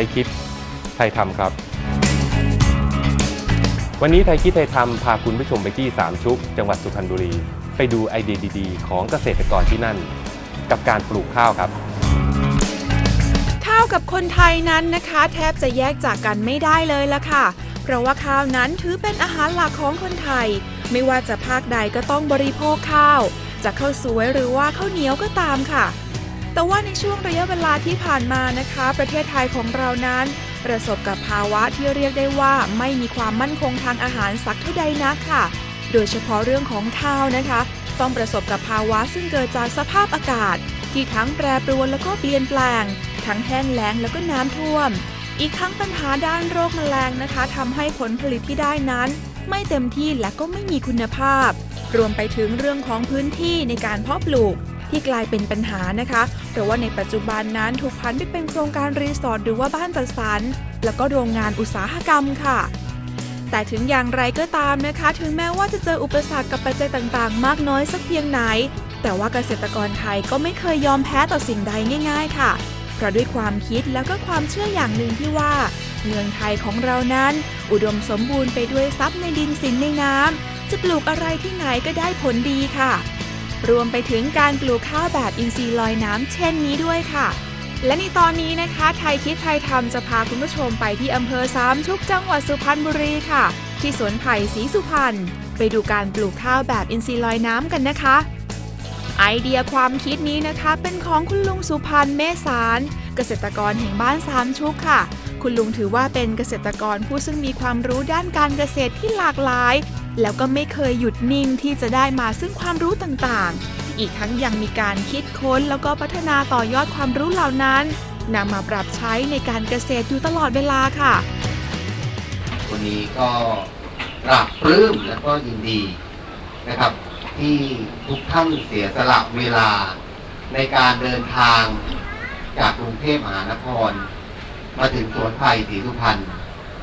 ไทยคิดไทยทำครับ วันนี้ไทยคิดไทยทำพาคุณผู้ชมไปที่สามชุก จังหวัดสุพรรณบุรี ไปดูไอเดียดีๆ ของเกษตรกรที่นั่น กับการปลูกข้าวครับข้าวกับคนไทยนั้นนะคะ แทบจะแยกจากกันไม่ได้เลยละค่ะ เพราะว่าข้าวนั้นถือเป็นอาหารหลักของคนไทย ไม่ว่าจะภาคใดก็ต้องบริโภคข้าว จะข้าวสวยหรือว่าข้าวเหนียวก็ตามค่ะ แต่ว่าในช่วงระยะเวลาที่ผ่านมานะคะ ประเทศไทยของเรานั้น ประสบกับภาวะที่เรียกได้ว่าไม่มีความมั่นคงทางอาหารสักเท่าใดนักค่ะ โดยเฉพาะเรื่องของข้าวนะคะ ต้องประสบกับภาวะซึ่งเกิดจากสภาพอากาศ ที่ทั้งแปรปรวนแล้วก็เปลี่ยนแปลง ทั้งแห้งแล้งแล้วก็น้ำท่วม อีกทั้งปัญหาด้านโรคแมลงนะคะทำให้ผลผลิตที่ได้นั้น ไม่เต็มที่และก็ไม่มีคุณภาพ รวมไปถึงเรื่องของพื้นที่ในการเพาะปลูก ที่กลายเป็นปัญหานะคะเพราะว่าในปัจจุบันนั้นถูกพันไปเป็นโครงการรีสอร์ทหรือว่าบ้านจัดสรรแล้วก็โรงงานอุตสาหกรรมค่ะ แต่ถึงอย่างไรก็ตามนะคะ ถึงแม้ว่าจะเจออุปสรรคกับปัจจัยต่างๆ มากน้อยสักเพียงไหน แต่ว่าเกษตรกรไทยก็ไม่เคยยอมแพ้ต่อสิ่งใดง่าย ๆ ค่ะเพราะด้วยความคิดแล้วก็ความเชื่ออย่างหนึ่งที่ว่า เมืองไทยของเรานั้น อุดมสมบูรณ์ไปด้วยทรัพย์ในดินสินในน้ำจะปลูกอะไรที่ไหนก็ได้ผลดีค่ะ รวมไปถึงการปลูกข้าวแบบอินทรีย์ลอยน้ำเช่นนี้ด้วยค่ะ และในตอนนี้นะคะ ไทยคิดไทยทำจะพาคุณผู้ชมไปที่อำเภอสามชุกจังหวัดสุพรรณบุรีค่ะ ที่สวนไผ่ศรีสุพรรณไปดูการปลูกข้าวแบบอินทรีย์ลอยน้ำกันนะคะ ไอเดียความคิดนี้นะคะเป็นของคุณลุงสุพันธ์เมษารเกษตรกรแห่งบ้านสามชุกค่ะ คุณลุงถือว่าเป็นเกษตรกรผู้ซึ่งมีความรู้ด้านการเกษตรที่หลากหลาย แล้วก็ไม่เคยหยุดนิ่งที่จะได้มาซึ่งความรู้ต่างๆ อีกทั้งยังมีการคิดค้นแล้วก็พัฒนาต่อยอดความรู้เหล่านั้นนำมาปรับใช้ในการเกษตรอยู่ตลอดเวลาค่ะ วันนี้ก็ปรับปลื้มและก็ยินดีนะครับ ที่ทุกท่านเสียสละเวลาในการเดินทางจากกรุงเทพมหานคร มาถึงสวนไผ่ศรีสุพรรณ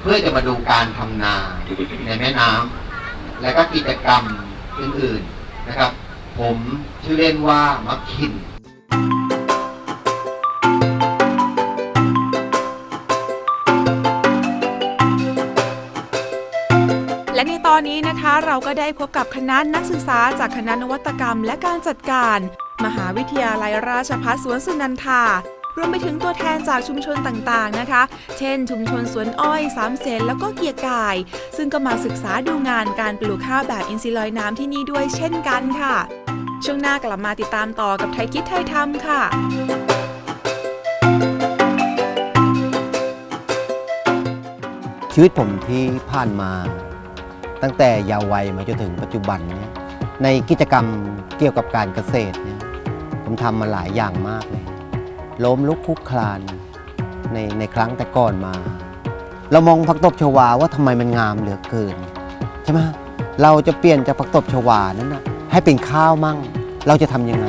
เพื่อจะมาดูการทำนาในแม่น้ำ และก็กิจกรรมอื่นๆนะครับ ผมชื่อเล่นว่ามักคินและในตอนนี้นะคะเราก็ได้พบกับคณะนักศึกษาจากคณะนวัตกรรมและการจัดการ มหาวิทยาลัยราชภัฏสวนสุนันทา รวมไปถึงตัวแทนจากชุมชนต่างๆนะคะ เช่น ชุมชนสวนอ้อยสามเสนแล้วก็เกียร์กาย ซึ่งก็มาศึกษาดูงานการปลูกข้าวแบบอินทรีย์ลอยน้ำที่นี่ด้วยเช่นกันค่ะ ช่วงหน้ากลับมาติดตามต่อกับไทยคิดไทยทำค่ะชีวิตผมที่ผ่านมา ตั้งแต่ยาววัยมาจนถึงปัจจุบันเนี่ยในกิจกรรมเกี่ยวกับการเกษตรเนี่ยผมทำมาหลายอย่างมากเลย ล้มลุกคลุกคลานในในครั้งแต่ก่อนมา เรามองผักตบชวาว่าทำไมมันงามเหลือเกินใช่ไหมเราจะเปลี่ยนจากผักตบชวานั้นนะให้เป็นข้าวมั่ง เราจะทำยังไง